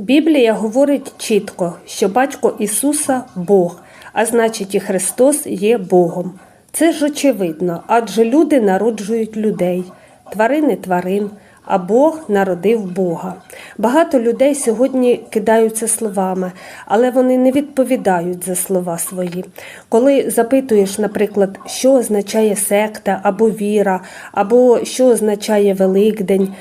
Біблія говорить чітко, що батько Ісуса Бог, а значить і Христос є Богом. Це ж очевидно, адже люди народжують людей, тварини тварин, а Бог народив Бога. Багато людей сьогодні кидаються словами, але вони не відповідають за слова свої. Коли запитуєш, наприклад, що означає секта або віра, або що означає Великдень,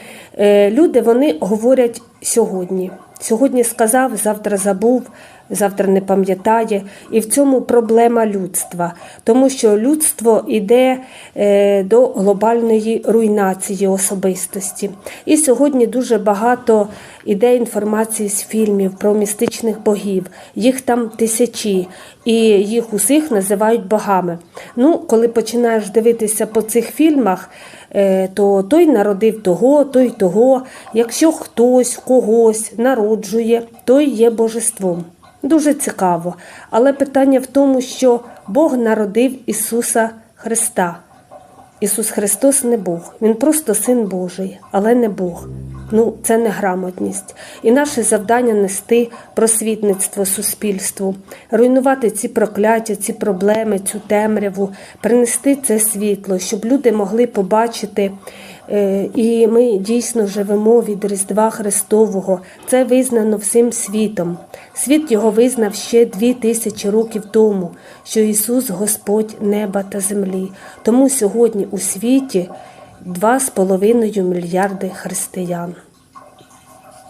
люди вони говорять сьогодні. Сьогодні сказав, завтра забув, завтра не пам'ятає. І в цьому проблема людства, тому що людство йде е, до глобальної руйнації особистості. І сьогодні дуже багато іде інформації з фільмів про містичних богів. Їх там тисячі, і їх усіх називають богами. Ну, коли починаєш дивитися по цих фільмах, е, то той народив того, той того. Якщо хтось когось народжує, той є божеством. Дуже цікаво. Але питання в тому, що Бог народив Ісуса Христа. Ісус Христос не Бог, Він просто Син Божий, але не Бог. Ну, це не грамотність. І наше завдання нести просвітництво суспільству, руйнувати ці прокляття, ці проблеми, цю темряву, принести це світло, щоб люди могли побачити. Е, І ми дійсно живемо від Різдва Христового. Це визнано всім світом. Світ його визнав ще дві тисячі років тому, що Ісус Господь неба та землі. Тому сьогодні у світі 2,5 мільярди християн.